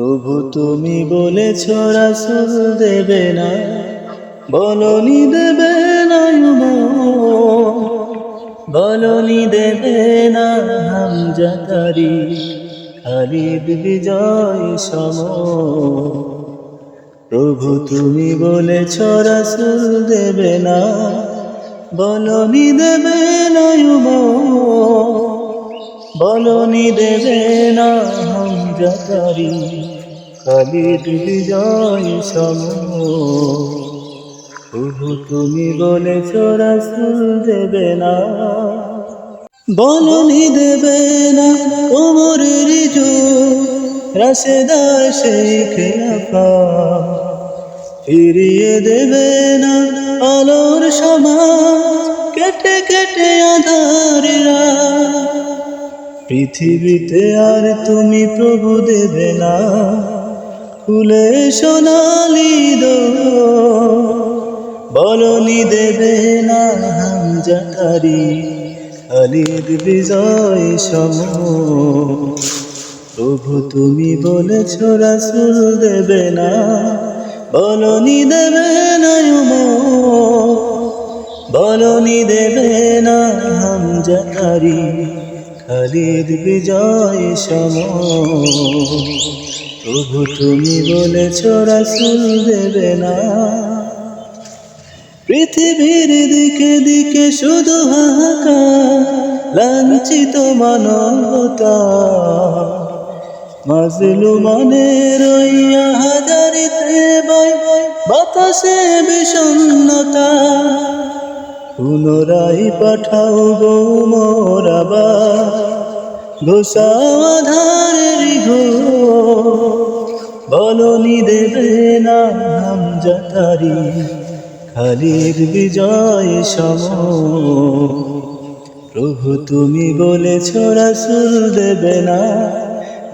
প্রভু তুমি বলেছ, রাসুল দেবে না, বলনি দেবে না বলনি দেবে না হাম হামজাতারি খালিদ বিজয় সম প্রভু তুমি বলেছ, রাসুল দেবে না, বলনি দেবে না বলনি দেবে না হামজাতারি খালিদ বিজয় সম প্রভু তুমি বলেছ রাসুল দেবে না। বলনি দেবে না ওমরের জো রাশেদা শেখ আফা। ফিরিয়ে দেবে না আলোর সমাজ কেটে কেটে পৃথিবীতে আর তুমি প্রভু দেবে না। ফুলে সোনালি বলনি দেবে না হামজাকারি খালিদ বিজয় সম। প্রভু তুমি বলেছ, রাসুল দেবে না। বলনি দেবে না বলনি দেবে না হামজাকারি খালিদ বিজয় সম। প্রভু তুমি বলেছ, রাসুল দেবে না। পৃথিবীর দিকে দিকে শুধু হাহাকা লাঞ্ছিত মানবতা। মাজলু মানে রইয়া হাজারিতে বাতাসে বিষণ্ণতা। পুনরায় পাঠাও গো মোরাবা ঘোষাধারের ঘো বলনি দেবে না নাম জাতারি খালির বিজয় সম। প্রভু তুমি বলেছ রাসুল দেবে না।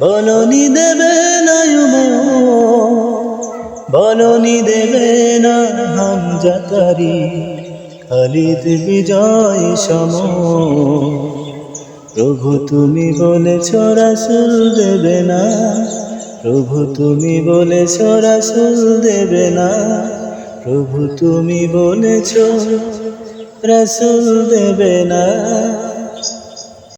বলনি দেবে না বলনি দেবে না হাম জাতারি খালিদ বিজয় সম। প্রভু তুমি বলেছ রাসুল দেবে না। প্রভু তুমি বলেছ রাসুল দেবে না। প্রভু তুমি বলেছ রাসুল দেবে না।